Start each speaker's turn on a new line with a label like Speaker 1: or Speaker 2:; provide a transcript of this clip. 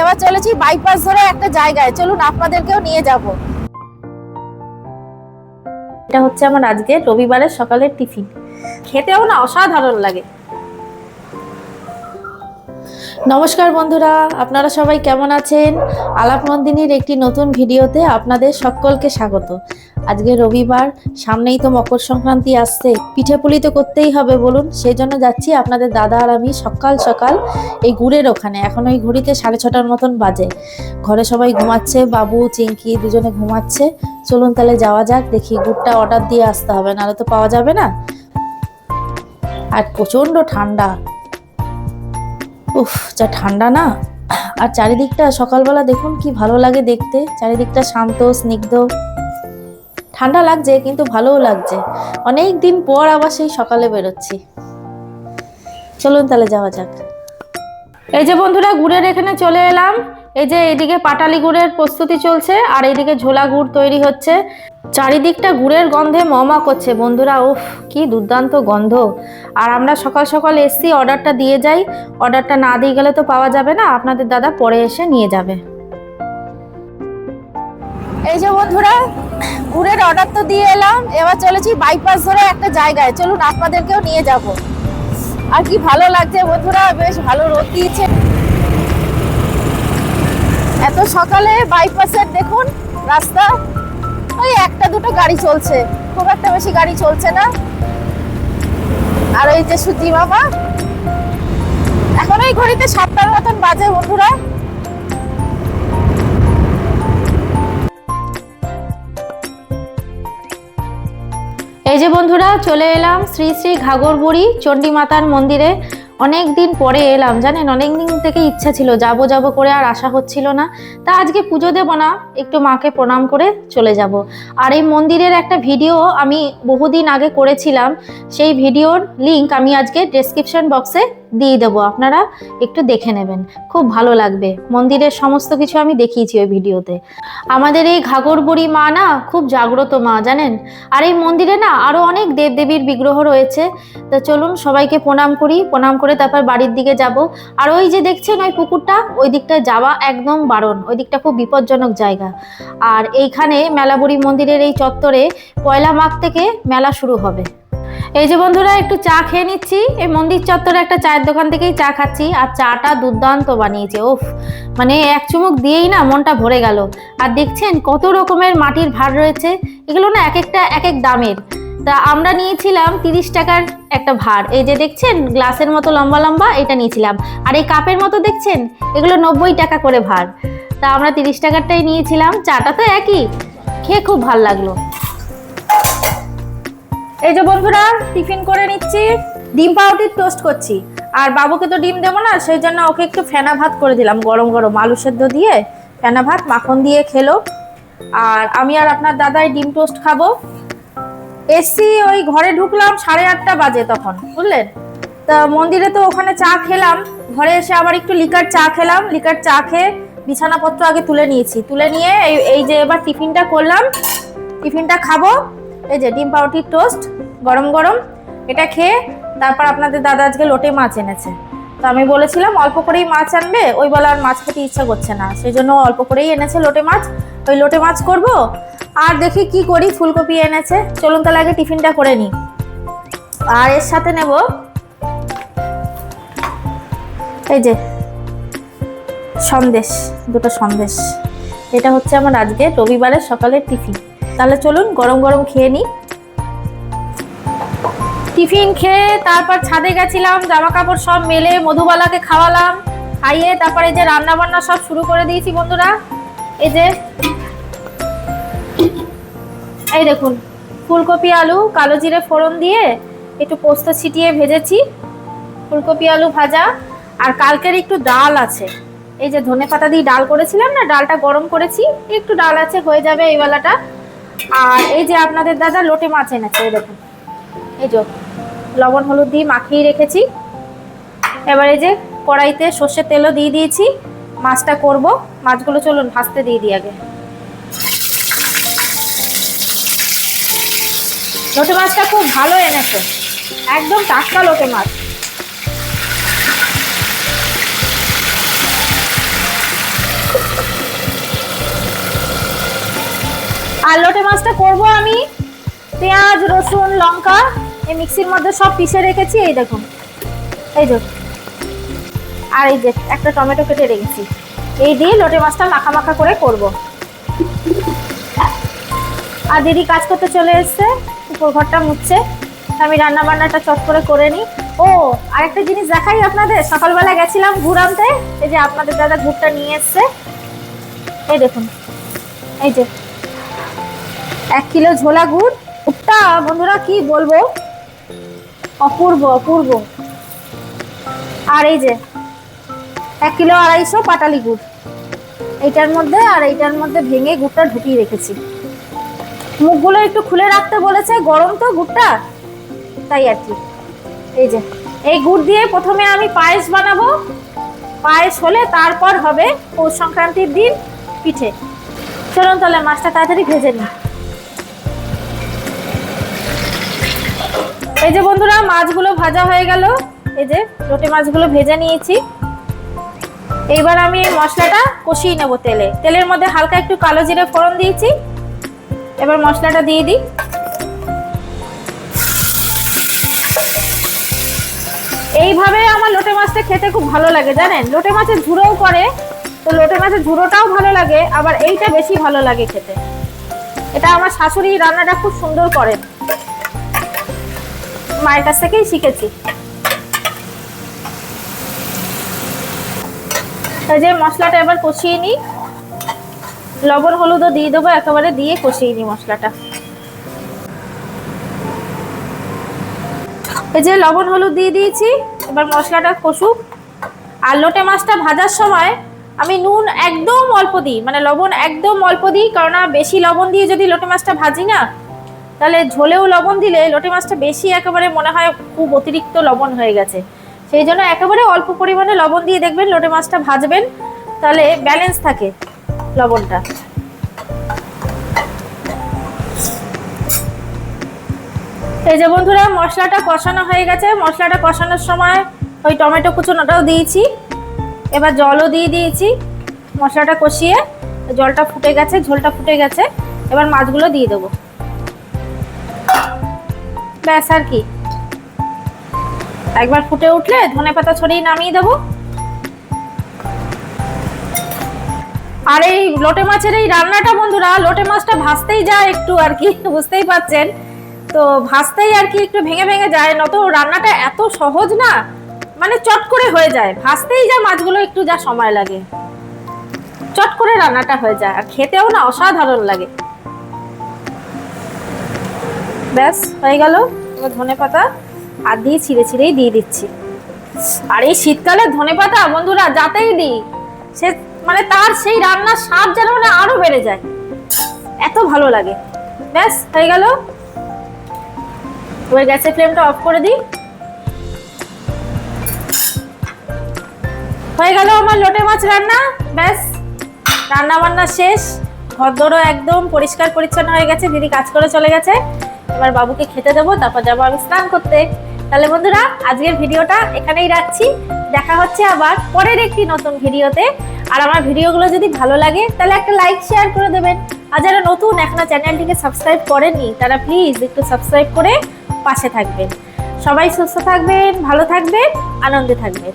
Speaker 1: এবার চলেছি বাইপাস ধরে একটা জায়গায়। চলুন আপনাদেরকেও নিয়ে যাব। এটা হচ্ছে আমার আজকে রবিবারের সকালের টিফিন। খেতেও না অসাধারণ লাগে। নমস্কার বন্ধুরা, আপনারা সবাই কেমন আছেন? আলাপ নন্দিনীর একটি নতুন ভিডিওতে আপনাদের সকলকে স্বাগত। আজকে রবিবার, সামনেই তো মকর সংক্রান্তি আসছে। পিঠে পুলি তো করতেই হবে বলুন। সেই জন্য যাচ্ছি আপনাদের দাদা আর আমি সকাল সকাল এই গুড়ের ওখানে। এখন ওই ঘড়িতে সাড়ে ছটার মতন বাজে। ঘরে সবাই ঘুমাচ্ছে, বাবু চিঙ্কি দুজনে ঘুমাচ্ছে। চলুন তাহলে যাওয়া যাক, দেখি গুড়টা অর্ডার দিয়ে আসতে হবে, নাহলে তো পাওয়া যাবে না। আর প্রচণ্ড ঠান্ডা। উফ, যা ঠান্ডা না। আর চারিদিকটা সকালবেলা দেখুন কি ভালো লাগে দেখতে। চারিদিকটা শান্ত, স্নিগ্ধ। ঠান্ডা লাগছে, কিন্তু ভালোও লাগছে। অনেক দিন পর আবার সেই সকালে বেরোচ্ছি। চলুন তাহলে যাওয়া যাক। এই যে বন্ধুরা, গুড়ের এখানে চলে এলাম। এই যে এইদিকে পাটালি গুড়ের প্রস্তুতি চলছে, আর এইদিকে ঝোলা গুড় তৈরি হচ্ছে। চারিদিকটা গুড়ের গন্ধে মমা করছে। বন্ধুরা, উফ, কি দুর্দান্ত গন্ধ। আর আমরা সকাল সকাল এসছি, অর্ডারটা দিয়ে যাই। অর্ডারটা না দিয়ে গেলে তো পাওয়া যাবে না। আপনাদের দাদা পরে এসে নিয়ে যাবে। এই যে বন্ধুরা, ঘুরের অর্ডার তো দিয়ে এলাম, এবার চলেছি বাইপাস ধরে একটা জায়গায়। চলুন আপনাদেরকেও নিয়ে যাব। আর কি ভালো লাগছে বন্ধুরা, বেশ ভালো রোদ দিয়েছে। এত সকালে বাইপাসের দেখুন, রাস্তা, ওই একটা দুটো গাড়ি চলছে। খুব একটা বেশি গাড়ি চলছে না। আর ওই যে সুজি বাবা এখন ওই ঘড়িতে সাতটার মতন বাজে বন্ধুরা। এই যে বন্ধুরা চলে এলাম শ্রী শ্রী ঘাগরবুড়ি চণ্ডী মাতার মন্দিরে। অনেক দিন পরে এলাম, জানেন? অনেক দিন থেকে ইচ্ছা ছিল, যাব যাব করে আর আশা হচ্ছিল না। তা আজকে পুজো দেব না, একটু মাকে প্রণাম করে চলে যাব। আর এই মন্দিরের একটা ভিডিও আমি বহুদিন আগে করেছিলাম, সেই ভিডিওর লিংক আমি আজকে ডেসক্রিপশন বক্সে দিয়ে দেবো, আপনারা একটু দেখে নেবেন। খুব ভালো লাগবে, মন্দিরের সমস্ত কিছু আমি দেখিয়েছি ওই ভিডিওতে। আমাদের এই ঘাগরবুড়ি মা না, খুব জাগ্রত মা, জানেন? আর এই মন্দিরে না আরও অনেক দেবদেবীর বিগ্রহ রয়েছে। তো চলুন সবাইকে প্রণাম করি, প্রণাম করে তারপর বাড়ির দিকে যাব। আর ওই যে দেখছেন ওই পুকুরটা, ওই দিকটা যাওয়া একদম বারণ। ওই দিকটা খুব বিপজ্জনক জায়গা। আর এইখানে মেলাবুড়ি মন্দিরের এই চত্বরে পয়লা মাঘ থেকে মেলা শুরু হবে। এই যে বন্ধুরা, একটু চা খেয়ে নিচ্ছি। এই মন্দির চত্বরে একটা চায়ের দোকান থেকেই চা খাচ্ছি। আর চাটা দুর্দান্ত বানিয়েছে ওফ মানে এক চুমুক দিয়েই না মনটা ভরে গেল। আর দেখছেন কত রকমের মাটির ভার রয়েছে। এগুলো না এক একটা, এক এক দামের। তা আমরা নিয়েছিলাম তিরিশ টাকার একটা ভার। এই যে দেখছেন, গ্লাসের মতো লম্বা লম্বা এটা নিয়েছিলাম। আর এই কাপের মতো দেখছেন, এগুলো নব্বই টাকা করে ভার। তা আমরা তিরিশ টাকারটাই নিয়েছিলাম, চাটা তো একই। খেয়ে খুব ভালো লাগল। এই যে বন্ধুরা, টিফিন করে নিচ্ছি। ডিম পাউরুটির টোস্ট করছি। আর বাবুকে তো ডিম দেবো না, সেই জন্য ওকে একটু ফেনা ভাত করে দিলাম, গরম গরম আলু সেদ্ধ দিয়ে, ফেনা ভাত, মাখন দিয়ে খেলো। আর আমি আর আপনার দাদাই ডিম টোস্ট খাব। এসছি ওই ঘরে ঢুকলাম সাড়ে আটটা বাজে তখন, বুঝলেন? তা মন্দিরে তো ওখানে চা খেলাম, ঘরে এসে আবার একটু লিকার চা খেলাম লিকার চা খেয়ে বিছানাপত্র আগে তুলে নিয়েছি, তুলে নিয়ে এই যে এবার টিফিনটা করলাম, টিফিনটা খাব, এই যে ডিম পাউরুটির টোস্ট গরম গরম, এটা খেয়ে তারপর আপনাদের দাদা আজকে লোটে মাছ এনেছে। তো আমি বলেছিলাম, অল্প করেই মাছ আনবে, ওই বেলা আর মাছ খেতে ইচ্ছা করছে না, সেই জন্য অল্প করেই এনেছে লোটে মাছ ওই লোটে মাছ করব? আর দেখি কি করি, ফুলকপি এনেছে। চলুন তাহলে আগে টিফিনটা করে নিই আর এর সাথে নেব এই যে সন্দেশ, দুটো সন্দেশ। এটা হচ্ছে আমার আজকে রবিবারের সকালের টিফিন। তাহলে চলুন গরম গরম খেয়ে নিই টিফিন খেয়ে তারপর ছাদে গেছিলাম, জামা কাপড় সব মেলে, মধুবালাকে খাওয়ালাম, খাইয়ে তারপরে যে রান্না বান্না সব শুরু করে দিয়েছি বন্ধুরা। এই যে এই দেখুন, ফুলকপি, আলু, কালো জিরে ফোড়ন দিয়ে একটু পোস্ত ছিটিয়ে ভেজেছি। ফুলকপি, আলু ভাজা, আর কালকের একটু ডাল আছে। এই যে ধনে পাতা দিয়ে ডাল করেছিলাম না, ডালটা গরম করেছি, একটু ডাল আছে, হয়ে যাবে এই বেলাটা আর এই যে আপনাদের দাদা লোটে মাছ এনেছে, এই দেখুন। এই যে লবণ, হলুদ দিয়ে মাখিয়ে রেখেছি। এবার এই যে কড়াইতে সর্ষের তেলও দিয়ে দিয়েছি। মাছটা করব। মাছগুলো চলুন ভাজতে দিয়ে দিই আগে। লোটে মাছটা খুব ভালো এনেছে। একদম টাটকা লোটে মাছ। আর লোটে মাছটা করব আমি পেঁয়াজ, রসুন, লঙ্কা, এই মিক্সির মধ্যে সব পিষে রেখেছি, এই দেখুন। এই যে, আর এই যে একটা টমেটো কেটে রেখেছি। এই দিয়ে লোটে মাছটা মাখা মাখা করে করব। আর দিদি কাজ করতে চলে এসছে, উপর ঘরটা মুছছে। আমি রান্না বান্নাটা চট করে করে নিই। ও, আরেকটা জিনিস দেখাই আপনাদের। সকালবেলা গেছিলাম গুড় আনতে। এই যে আপনাদের দাদা গুড়টা নিয়ে এসছে। এই দেখুন। এই যে, এক কিলো ঝোলা গুড়। গুড়টা বন্ধুরা কি বলব? অপূর্ব অপূর্ব। আর এই যে, এক কিলো আড়াইশো পাটালি গুড়। এইটার মধ্যে আর এইটার মধ্যে ভেঙে গুড়টা ঢুকিয়ে রেখেছি। মুখগুলো একটু খুলে রাখতে বলেছে, গরম তো গুড়টা? তাই আর কি। এই যে, এই গুড় দিয়ে প্রথমে আমি পায়েস বানাবো। পায়েস হলে তারপর হবে পৌষ সংক্রান্তির দিন পিঠে। চলুন তাহলে মাছটা তাড়াতাড়ি ভেজে নিই। এই যে বন্ধুরা, মাছগুলো ভাজা হয়ে গেল। এই যে লোটে মাছগুলো ভেজে নিয়েছি। এইবার আমি এই মশলাটা কষিয়ে নেব তেলে। তেলের মধ্যে হালকা একটু কালো জিরে ফোড়ন দিয়েছি। এবার মশলাটা দিয়ে দিই। এইভাবে আমার লোটে মাছটা খেতে খুব ভালো লাগে, জানেন? লোটে মাছের ঝুড়োও করে, তো লোটে মাছের ঝুড়োটাও ভালো লাগে, আবার এইটা বেশি ভালো লাগে খেতে। এটা আমার শাশুড়ি রান্নাটা খুব সুন্দর করেন। মায়ের কাছ থেকেই শিখেছি। যে মশলাটা এবার কষিয়ে নিই। লবণ, হলুদও দিয়ে দেবো, একেবারে দিয়ে কষিয়ে নিই মশলাটা। এই যে লবণ, হলুদ দিয়ে দিয়েছি, এবার মশলাটা কষুক। আর লোটে মাছটা ভাজার সময় আমি নুন একদম অল্প দিই মানে লবণ একদম অল্প দিই কারণ বেশি লবণ দিয়ে যদি লোটে মাছটা ভাজি না, তাহলে ঝোলেও লবণ দিলে লোটে মাছটা বেশি একেবারে মনে হয় খুব অতিরিক্ত লবণ হয়ে গেছে। সেই জন্য একেবারে অল্প পরিমাণে লবণ দিয়ে দেখবেন লোটে মাছটা ভাজবেন, তাহলে ব্যালেন্স থাকে। লবণটা। এই যে বন্ধুরা, মশলাটা কষানো হয়ে গেছে। মশলাটা কষানোর সময় ওই টমেটো কুচোনোটাও দিয়েছি। এবার জলও দিয়ে দিয়েছি। মশলাটা কষিয়ে জলটা ফুটে গেছে, ঝোলটা ফুটে গেছে। এবার মাছগুলো দিয়ে দেবো। ব্যাস আর কি। একবার ফুটে উঠলে ধনে পাতা ছড়িয়ে নামিয়ে দেবো। আর এই লোটে মাছের এই রান্নাটা বন্ধুরা, লোটে মাছটা ভাজতেই যায় একটু আর কি, বুঝতেই পারছেন? তো ভাজতেই আর কি একটু ভেঙে ভেঙে যায় নত রান্নাটা এত সহজ না মানে চট করে হয়ে যায়, ভাজতেই যা মাছগুলো একটু যা সময় লাগে। চট করে রান্নাটা হয়ে যায়, আর খেতেও না অসাধারণ লাগে। ব্যাস, হয়ে গেল ধনে পাতা আর দিয়ে ছিঁড়ে ছিঁড়েই দিয়ে দিচ্ছি। আর এই শীতকালে ধনে পাতা বন্ধুরা, যাতেই দিই, সে মানে তার সেই রান্নার স্বাদ যেন মানে আরও বেড়ে যায়। এত ভালো লাগে। ব্যাস, হয়ে গেল। এবার গ্যাসের ফ্লেমটা অফ করে দিই। হয়ে গেল আমার লোটে মাছ রান্না। ব্যাস রান্না বান্না শেষ। ঘরদোরও একদম পরিষ্কার পরিচ্ছন্ন হয়ে গেছে। দিদি কাজ করে চলে গেছে। এবার বাবুকে খেতে দেবো, তারপর যাব আমি স্নান করতে। তাহলে বন্ধুরা, আজকের ভিডিওটা এখানেই রাখছি। দেখা হচ্ছে আবার পরের একটি নতুন ভিডিওতে। আর আমার ভিডিওগুলো যদি ভালো লাগে, তাহলে একটা লাইক শেয়ার করে দেবেন। আর যারা নতুন, এখনও চ্যানেলটিকে সাবস্ক্রাইব করেননি, তারা প্লিজ একটু সাবস্ক্রাইব করে পাশে থাকবেন। সবাই সুস্থ থাকবেন, ভালো থাকবেন, আনন্দে থাকবেন।